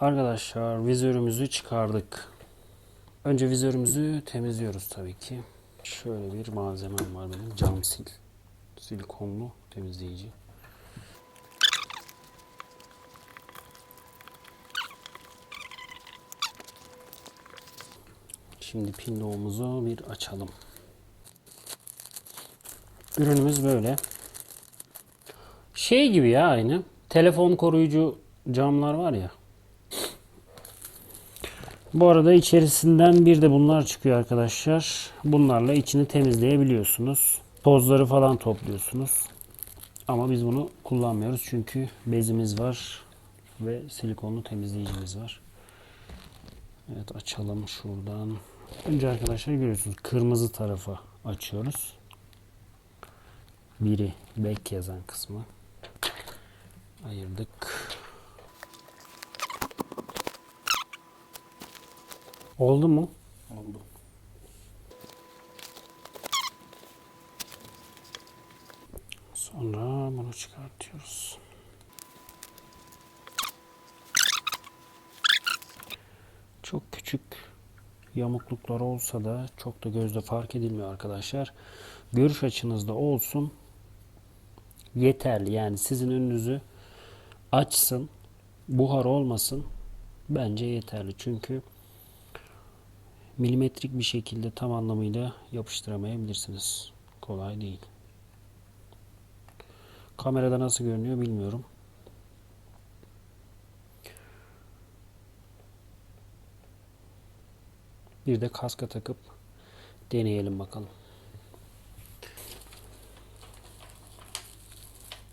Arkadaşlar vizörümüzü çıkardık. Önce vizörümüzü temizliyoruz tabii ki. Şöyle bir malzemem var benim. Cam sil. Silikonlu temizleyici. Şimdi pinloğumuzu bir açalım. Ürünümüz böyle. Şey gibi ya aynı. Telefon koruyucu camlar var ya. Bu arada içerisinden bir de bunlar çıkıyor arkadaşlar. Bunlarla içini temizleyebiliyorsunuz. Tozları falan topluyorsunuz. Ama biz bunu kullanmıyoruz çünkü bezimiz var ve silikonlu temizleyicimiz var. Evet açalım şuradan. Önce arkadaşlar görüyorsunuz kırmızı tarafa açıyoruz. Biri back yazan kısmı. Ayırdık. Oldu mu? Oldu. Sonra bunu çıkartıyoruz. Çok küçük yamukluklar olsa da çok da gözde fark edilmiyor arkadaşlar. Görüş açınızda olsun yeterli. Yani sizin önünüzü açsın, buhar olmasın bence yeterli. Çünkü milimetrik bir şekilde tam anlamıyla yapıştıramayabilirsiniz. Kolay değil. Kamerada nasıl görünüyor bilmiyorum. Bir de kaska takıp deneyelim bakalım.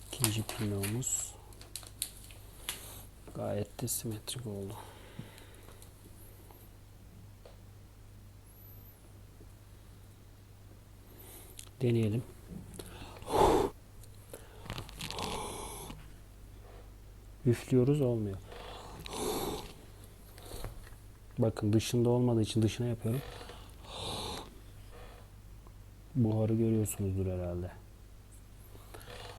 İkinci pilomuz gayet de simetrik oldu. Deneyelim. Üflüyoruz olmuyor. Bakın dışında olmadığı için dışına yapıyorum. Buharı görüyorsunuzdur herhalde.